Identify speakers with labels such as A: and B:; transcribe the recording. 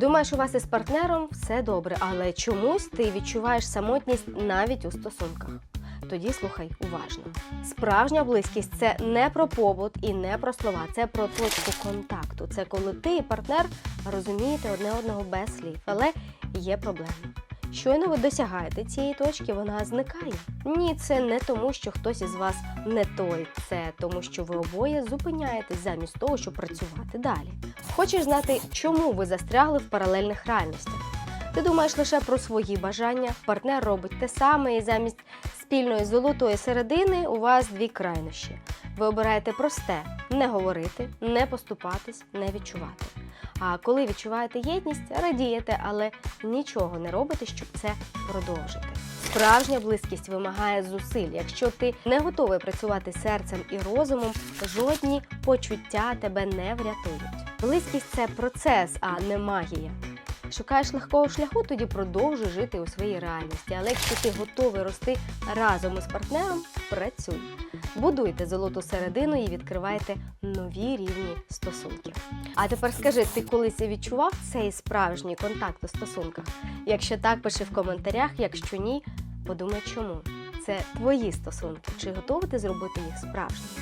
A: Думаєш, у вас із партнером все добре, але чомусь ти відчуваєш самотність навіть у стосунках. Тоді слухай уважно. Справжня близькість це не про побут і не про слова, це про точку контакту. Це коли ти і партнер розумієте одне одного без слів, але є проблема. Щойно ви досягаєте цієї точки, вона зникає. Ні, це не тому, що хтось із вас не той, це тому, що ви обоє зупиняєтесь замість того, щоб працювати далі. Хочеш знати, чому ви застрягли в паралельних реальностях? Ти думаєш лише про свої бажання, партнер робить те саме, і замість спільної золотої середини у вас дві крайнощі. Ви обираєте просте не говорити, не поступатись, не відчувати. А коли відчуваєте єдність, радієте, але нічого не робите, щоб це продовжити. Справжня близькість вимагає зусиль. Якщо ти не готовий працювати серцем і розумом, жодні почуття тебе не врятують. Близькість це процес, а не магія. Шукаєш легкого шляху, тоді продовжуй жити у своїй реальності. Але якщо ти готовий рости разом із партнером, працюй. Будуйте золоту середину і відкривайте нові рівні стосунків. А тепер скажи, ти колись відчував цей справжній контакт у стосунках? Якщо так, пиши в коментарях, якщо ні, подумай чому. Це твої стосунки. Чи готовий ти зробити їх справжніми?